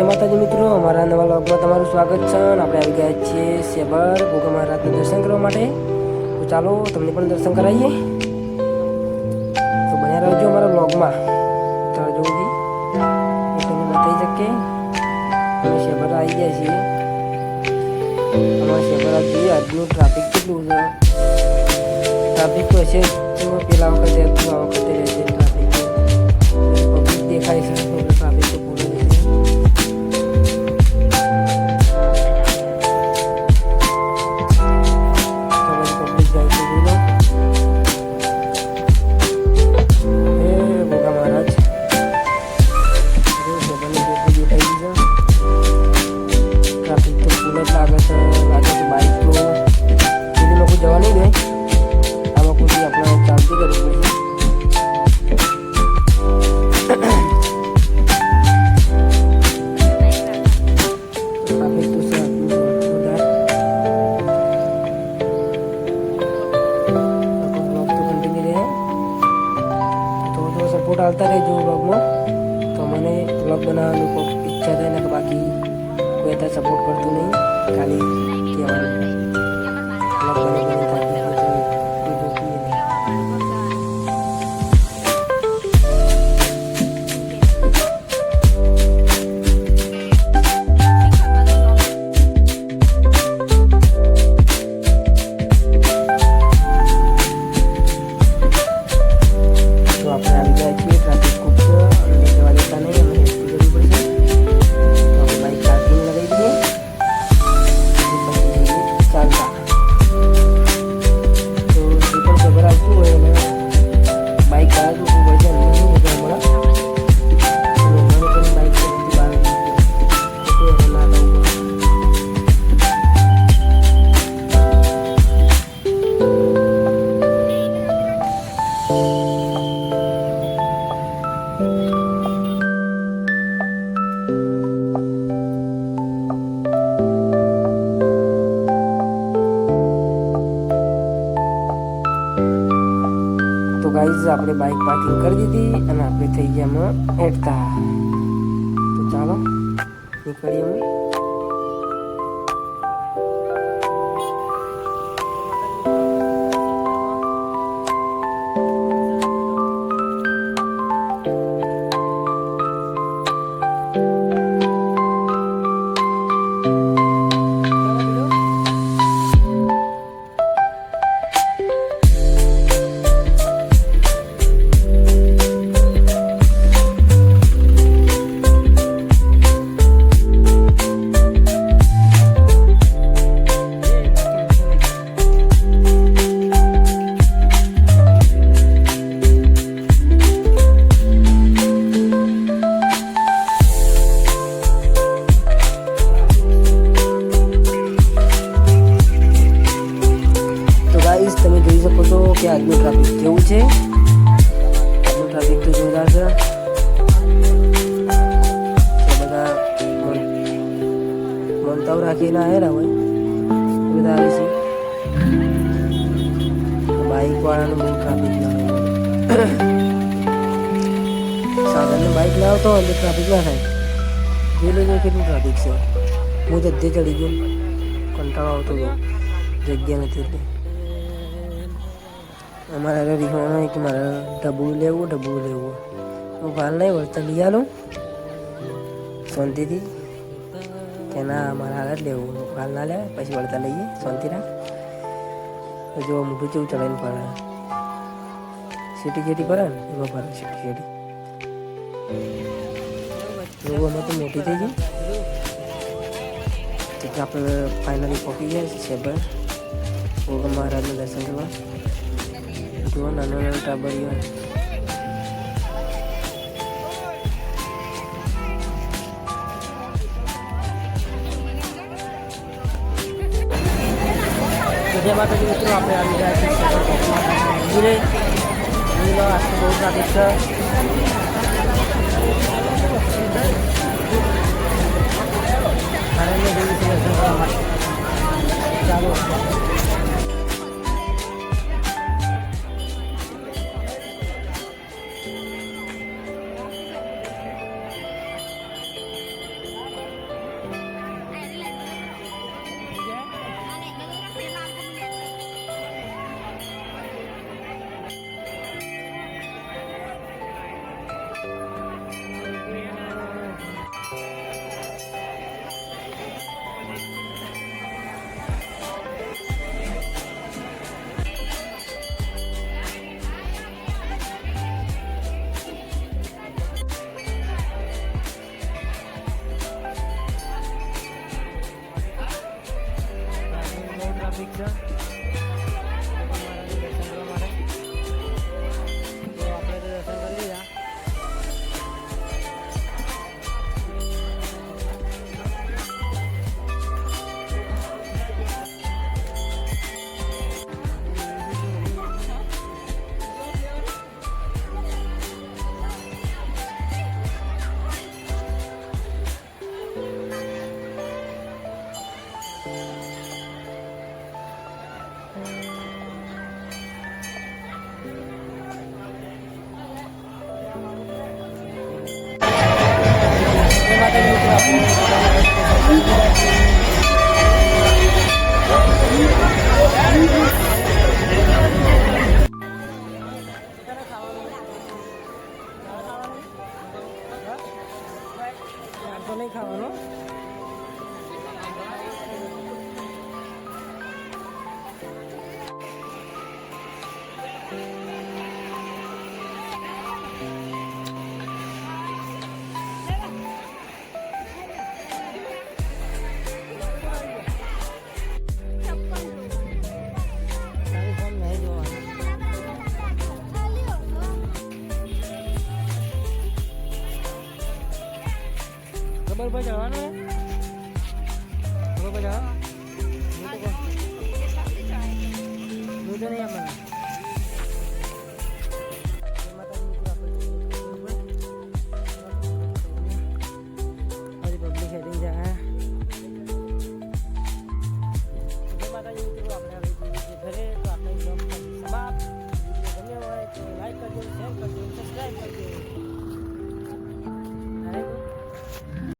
જય માતાજી મિત્રો, અમારા નવા વ્લોગમાં તમારું સ્વાગત છે અને આપણે આવી ગયા છીએ સેબર ગોગા મહારાજનું દર્શન કરવા માટે. તો ચાલો, તમને પણ દર્શન કરાવીએ. તો બન્યા રહેજો અમારા વ્લોગમાં. ચાલો જોવું જી, એ તમને બતાવી શકીએ. અમે સેબર આવી ગયા છીએ. અમારા સેબર જોઈએ, આજનું ટ્રાફિક કેટલું છે? ટ્રાફિક તો હશે તો પેલા વખતે હતું આ વખતે રહેશે સપોર્ટ આવતા રહેજો બ્લોગમાં તો મને બ્લોગ બનાવવાની ઈચ્છા થાય ને બાકી કોઈ અત્યારે સપોર્ટ કરતું નહીં. ખાલી કહેવાનું. ગાઈઝ આપણે બાઇક પાર્કિંગ કરી દીધી અને આપણે થઈ ગયા એમાં હેઠતા. તો ચાલો નીકળીએ અમે આજનું ટ્રાફિક કેવું છે? આજનું ટ્રાફિક તો જોરદાર છે. બધા મંતાવ રાખીને આવેલા હોય બધા આવે છે. બાઇક વાળાનું બહુ ટ્રાફિક ના હોય બાઇક ના આવતો હોય ટ્રાફિક ના થાય. જોઈ લેજો કેટલું ટ્રાફિક છે? હું જદ્દે ચડી ગયો. કંટાળો આવતો હતો જગ્યા નથી એટલે. અમારે હવે રીહોણો કે મારે ડબ્બુ લેવું ડબ્બુ લેવું. હું ભાલ નહીં વળતા લઈ આલું. શાંતિથી. કે ના, મારે હાલ જ લેવું. ભાલ ના લે, પછી વળતા લઈએ. શાંતિ રાખ. મોટું જેવું ચડાવીને પડે સીટી જેટી પડે ને? એમાં ભરે સીટી જેટી એવું અમે તો મોટી થઈ ગઈ. તો આપણે ફાઇનલી પહોંચી ગયા છે સેબર ઓગમ મહારાજનું દર્શન કરવા. જુઓ નાનો નાનો ટાબરીઓ જય માતાજી મિત્રો આપણે આવી રહ્યા છીએ સેબર બોક્સમાં મંદિરે મંદિરમાં આજથી બહુ ટ્રાફિક છે આનંદને જેવી છે દર્શન કરવા માટે ચાલો Yeah. খাওয়ানো ઉપર ચડવાનું ઉપર ચડવાનું હું તો નહીં આપવાનું